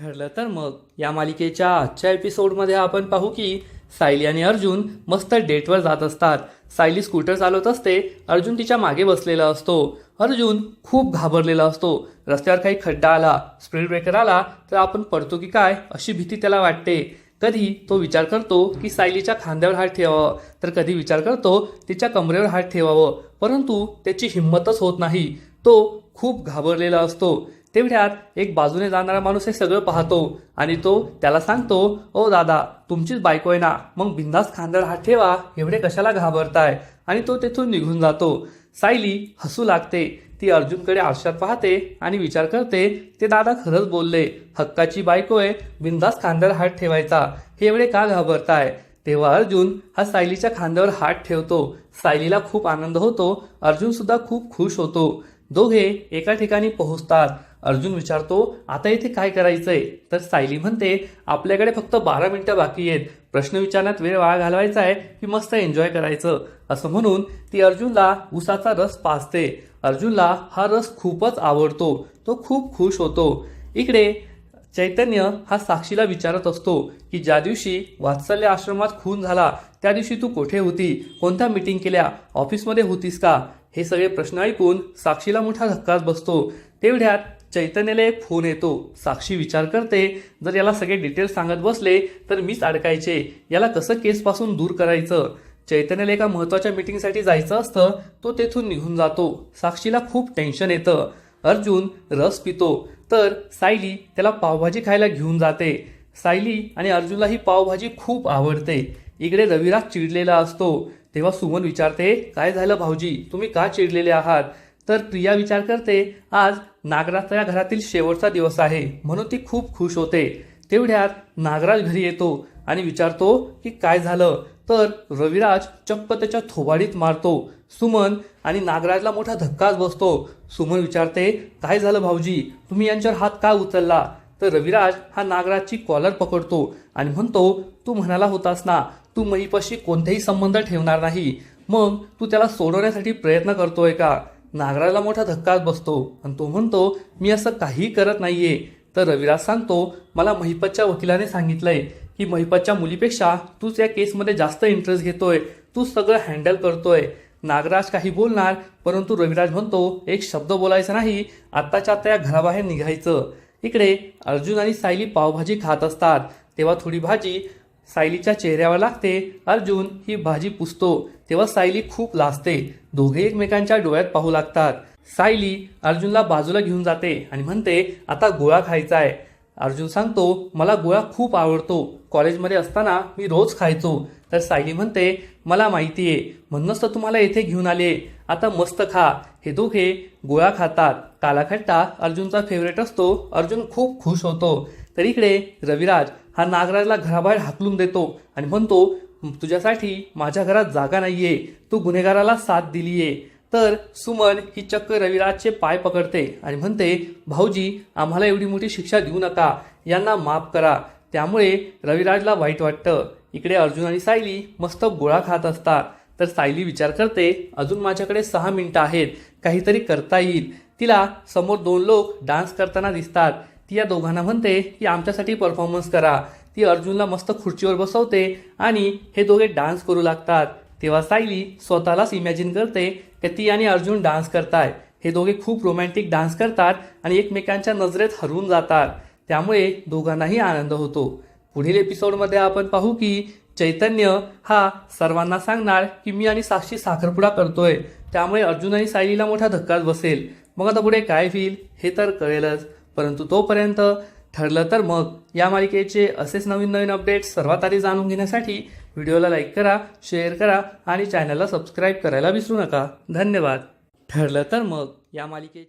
ठरलं तर मग. या मालिकेच्या आजच्या एपिसोडमध्ये आपण पाहू की सायली आणि अर्जुन मस्त डेटवर जात असतात. सायली स्कूटर चालवत असते अर्जुन तिच्यामागे बसलेला असतो. अर्जुन खूप घाबरलेला असतो. रस्त्यावर काही खड्डा आला स्पीड ब्रेकर आला तर आपण पडतो की काय अशी भीती त्याला वाटते. कधी तो विचार करतो की सायलीच्या खांद्यावर हात ठेवावा तर कधी विचार करतो तिच्या कमरेवर हात ठेवावं. परंतु त्याची हिंमतच होत नाही. तो खूप घाबरलेला असतो. तेवढ्यात एक बाजूने जाणारा माणूस हे सगळं पाहतो आणि तो त्याला सांगतो ओ दादा तुमचीच बायको आहे ना मग बिंदास खांदळ हात ठेवा एवढे कशाला घाबरताय? आणि तो तेथून निघून जातो. सायली हसू लागते ती अर्जुनकडे आरशात पाहते आणि विचार करते ते दादा खरंच बोलले हक्काची बायको आहे बिंदास खांद्यावर हात ठेवायचा हे एवढे का घाबरताय? तेव्हा अर्जुन हा सायलीच्या खांद्यावर हात ठेवतो. सायलीला खूप आनंद होतो अर्जुन सुद्धा खूप खुश होतो. दोघे एका ठिकाणी पोहोचतात. अर्जुन विचारतो आता इथे काय करायचंय? तर सायली म्हणते आपल्याकडे फक्त बारा मिनिटं बाकी आहेत. प्रश्न विचारण्यात वेळ वाया घालवायचा आहे. की मस्त एन्जॉय करायचं. असं म्हणून ती अर्जुनला उसाचा रस पाजते. अर्जुनला हा रस खूपच आवडतो. तो खूप खुश होतो. इकडे चैतन्य हा साक्षीला विचारत असतो की ज्या दिवशी वात्सल्य आश्रमात खून झाला त्या दिवशी तू कोठे होती? कोणत्या मीटिंग केल्या? ऑफिसमध्ये होतीस का? हे सगळे प्रश्न ऐकून साक्षीला मोठा धक्काच बसतो. तेवढ्यात चैतन्याला एक फोन येतो. साक्षी विचार करते जर याला सगळे डिटेल्स सांगत बसले तर मीच अडकायचे. याला कसं केसपासून दूर करायचं? चैतन्याला एका महत्त्वाच्या मीटिंगसाठी जायचं असतं तो तेथून निघून जातो. साक्षीला खूप टेन्शन येतं. अर्जुन रस पितो. तर सायली त्याला पावभाजी खायला घेऊन जाते. सायली आणि अर्जुनला ही पावभाजी खूप आवडते. इकडे रविराज चिडलेला असतो. तेव्हा सुमन विचारते काय झालं भाऊजी? तुम्ही का चिडलेले आहात? तर प्रिया विचार करते आज नागराजच्या घरातील शेवटचा दिवस आहे. म्हणून ती खूप खुश होते. तेवढ्यात नागराज घरी येतो आणि विचारतो की काय झालं? तर रविराज चक्क त्याच्या थोबाडीत मारतो. सुमन आणि नागराजला मोठा धक्काच बसतो. सुमन विचारते काय झालं भाऊजी? तुम्ही यांच्यावर हात का उचलला? तर रविराज हा नागराजची कॉलर पकडतो आणि म्हणतो तू म्हणाला होतास ना तू मईपाशी कोणतेही संबंध ठेवणार नाही. मग तू त्याला सोडवण्यासाठी प्रयत्न करतोय का? नागराला मोठा धक्काच बसतो आणि तो म्हणतो मी असं काही करत नाहीये. तर रविराज सांगतो मला महिपतच्या वकिलाने सांगितलंय की महिपतच्या मुलीपेक्षा तूच या केसमध्ये जास्त इंटरेस्ट घेतोय. तू सगळं हँडल करतोय. नागराज काही बोलणार परंतु रविराज म्हणतो एक शब्द बोलायचा नाही. आत्ताच्या आता या घराबाहेर निघायचं. इकडे अर्जुन आणि सायली पावभाजी खात असतात. तेव्हा थोडी भाजी सायलीच्या चेहऱ्यावर लागते अर्जुन ही भाजी पुसतो. तेव्हा सायली खूप लाजते. दोघे एकमेकांच्या डोळ्यात पाहू लागतात. सायली अर्जुनला बाजूला घेऊन जाते आणि म्हणते आता गोळा खायचा आहे अर्जुन सांगतो मला गोळा खूप आवडतो. कॉलेजमध्ये असताना मी रोज खायचो. तर सायली म्हणते मला माहिती आहे म्हणूनच तर तुम्हाला येथे घेऊन आले. आता मस्त खा. हे दोघे गोळा खातात. कालाखट्टा अर्जुनचा फेवरेट असतो. अर्जुन खूप खुश होतो. तर इकडे रविराज हा नागराजला घराबाहेर हाकलून देतो आणि म्हणतो तुझ्यासाठी माझ्या घरात जागा नाहीये. तू गुन्हेगाराला साथ दिलीये. तर सुमन ही चक्क रविराजचे पाय पकडते आणि म्हणते भाऊजी आम्हाला एवढी मोठी शिक्षा देऊ नका. यांना माफ करा. त्यामुळे रविराजला वाईट वाटतं. इकडे अर्जुन आणि सायली मस्त गोळा खात असतात. तर सायली विचार करते अजून माझ्याकडे सहा मिनिटं आहेत. काहीतरी करता येईल. तिला समोर दोन लोक डान्स करताना दिसतात. ती या दोघांना म्हणते की आमच्यासाठी परफॉर्मन्स करा. ती अर्जुनला मस्त खुर्चीवर बसवते आणि हे दोघे डान्स करू लागतात. तेव्हा सायली स्वतःलाच इमॅजिन करते की ती आणि अर्जुन डान्स करताय. हे दोघे खूप रोमॅन्टिक डान्स करतात आणि एकमेकांच्या नजरेत हरवून जातात. त्यामुळे दोघांनाही आनंद होतो. पुढील एपिसोडमध्ये आपण पाहू की चैतन्य हा सर्वांना सांगणार की मी आणि साक्षी साखरपुडा करतोय. त्यामुळे अर्जुन आणि सायलीला मोठा धक्काच बसेल. मग आता पुढे काय होईल हे तर कळेलच. परंतु तोपर्यंत ठरलं तर मग. या मालिकेचे असेच नवीन नवीन अपडेट्स सर्वात आधी जाणून घेण्यासाठी व्हिडिओला लाईक करा शेअर करा आणि चॅनलला सबस्क्राईब करायला विसरू नका. धन्यवाद. ठरलं तर मग. या मालिकेचे